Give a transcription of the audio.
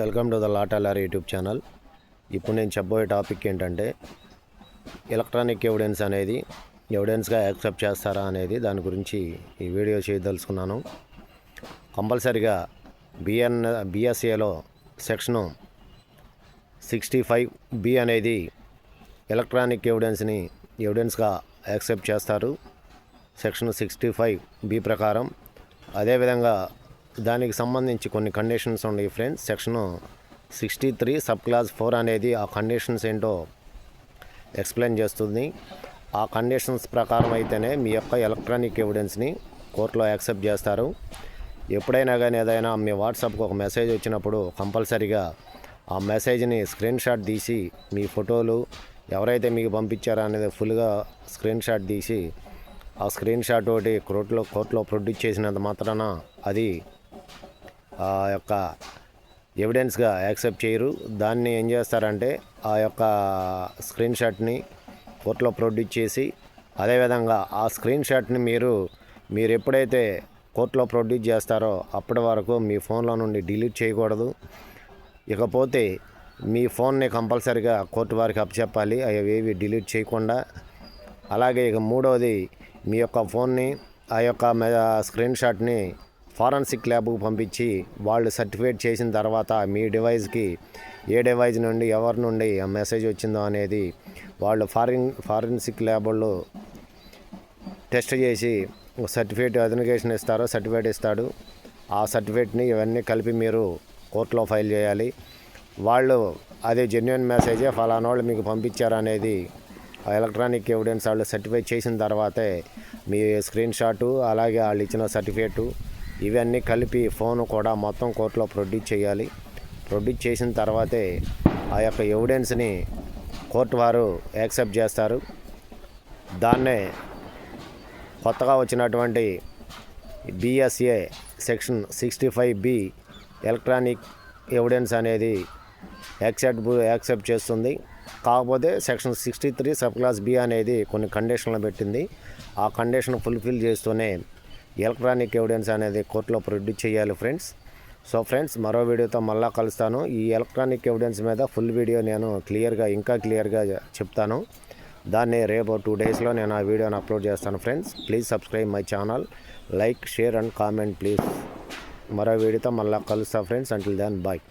Welcome to the లాటాలార్ YouTube channel. ఇప్పుడు నేను చెప్పబోయే టాపిక్ ఏంటంటే ఎలక్ట్రానిక్ ఎవిడెన్స్ అనేది ఎవిడెన్స్గా యాక్సెప్ట్ చేస్తారా అనేది దాని గురించి ఈ వీడియో చేయదలుచుకున్నాను. కంపల్సరిగా బిఎన్ బిఎస్ఏలో సెక్షను సిక్స్టీ ఫైవ్ బి అనేది ఎలక్ట్రానిక్ ఎవిడెన్స్ని ఎవిడెన్స్గా యాక్సెప్ట్ చేస్తారు. సెక్షన్ సిక్స్టీ ఫైవ్ బి ప్రకారం. అదేవిధంగా దానికి సంబంధించి కొన్ని కండిషన్స్ ఉన్నాయి friends section sixty three sub clause four అనేది ఆ కండిషన్స్ ఏంటో ఎక్స్ప్లెయిన్ చేస్తుంది. ఆ కండిషన్స్ ప్రకారం అయితేనే మీ యొక్క ఎలక్ట్రానిక్ ఎవిడెన్స్ని కోర్టులో యాక్సెప్ట్ చేస్తారు. ఎప్పుడైనా కానీ ఏదైనా మీ వాట్సాప్కి ఒక మెసేజ్ వచ్చినప్పుడు కంపల్సరీగా ఆ మెసేజ్ని స్క్రీన్ షాట్ తీసి మీ ఫోటోలు ఎవరైతే మీకు పంపించారో అనేది ఫుల్గా స్క్రీన్ షాట్ తీసి ఆ స్క్రీన్ షాట్ ఒకటి కోర్టులో కోర్టులో ప్రొడ్యూస్ చేసినంత మాత్రాన అది ఆ యొక్క ఎవిడెన్స్గా యాక్సెప్ట్ చేయరు. దాన్ని ఏం చేస్తారంటే ఆ యొక్క స్క్రీన్ షాట్ని కోర్టులో ప్రొడ్యూస్ చేసి అదేవిధంగా ఆ స్క్రీన్ షాట్ని మీరు మీరు ఎప్పుడైతే కోర్టులో ప్రొడ్యూస్ చేస్తారో అప్పటి వరకు మీ ఫోన్లో నుండి డిలీట్ చేయకూడదు. ఇకపోతే మీ ఫోన్ని కంపల్సరిగా కోర్టు వారికి అప్పచెప్పాలి. అవి ఏవి డిలీట్ చేయకుండా. అలాగే ఇక మూడవది మీ యొక్క ఫోన్ని ఆ యొక్క స్క్రీన్ షాట్ని ఫారెన్సిక్ ల్యాబ్కు పంపించి వాళ్ళు సర్టిఫికేట్ చేసిన తర్వాత మీ డివైస్కి ఏ డివైజ్ నుండి ఎవరి నుండి ఆ మెసేజ్ వచ్చిందో అనేది వాళ్ళు ఫారిన్ ఫారెన్సిక్ ల్యాబ్ టెస్ట్ చేసి సర్టిఫికేట్ అథెంటికేషన్ ఇస్తారో సర్టిఫికేట్ ఇస్తాడు. ఆ సర్టిఫికేట్ని ఇవన్నీ కలిపి మీరు కోర్టులో ఫైల్ చేయాలి. వాళ్ళు అదే జెన్యున్ మెసేజే ఫలానా వాళ్ళు మీకు పంపించారనేది ఆ ఎలక్ట్రానిక్ ఎవిడెన్స్ వాళ్ళు సర్టిఫై చేసిన తర్వాతే మీ స్క్రీన్ షాటు అలాగే వాళ్ళు ఇచ్చిన సర్టిఫికేటు ఇవన్నీ కలిపి ఫోన్ కూడా మొత్తం కోర్టులో ప్రొడ్యూస్ చేయాలి. ప్రొడ్యూస్ చేసిన తర్వాతే ఆ యొక్క ఎవిడెన్స్ని కోర్టు వారు యాక్సెప్ట్ చేస్తారు. దాన్నే కొత్తగా వచ్చినటువంటి BSA section sixty five B electronic evidence అనేది యాక్సెప్ట్ యాక్సెప్ట్ చేస్తుంది. కాకపోతే section sixty three sub clause B అనేది కొన్ని కండిషన్లు పెట్టింది. ఆ కండిషన్ ఫుల్ఫిల్ చేస్తూనే ఎలక్ట్రానిక్ ఎవిడెన్స్ అనేది కోర్టులో ప్రొడ్యూస్ చేయాలి ఫ్రెండ్స్. సో ఫ్రెండ్స్ మరో వీడియోతో మళ్ళా కలుస్తాను. ఈ ఎలక్ట్రానిక్ ఎవిడెన్స్ మీద ఫుల్ వీడియో నేను క్లియర్గా ఇంకా క్లియర్గా చెప్తాను. దాన్ని రేపు టూ డేస్లో నేను ఆ వీడియోని అప్లోడ్ చేస్తాను friends. Please subscribe my channel. Like share and comment please. మరో వీడియోతో మళ్ళీ కలుస్తా ఫ్రెండ్స్. అంటిల్ దాన్ బాయ్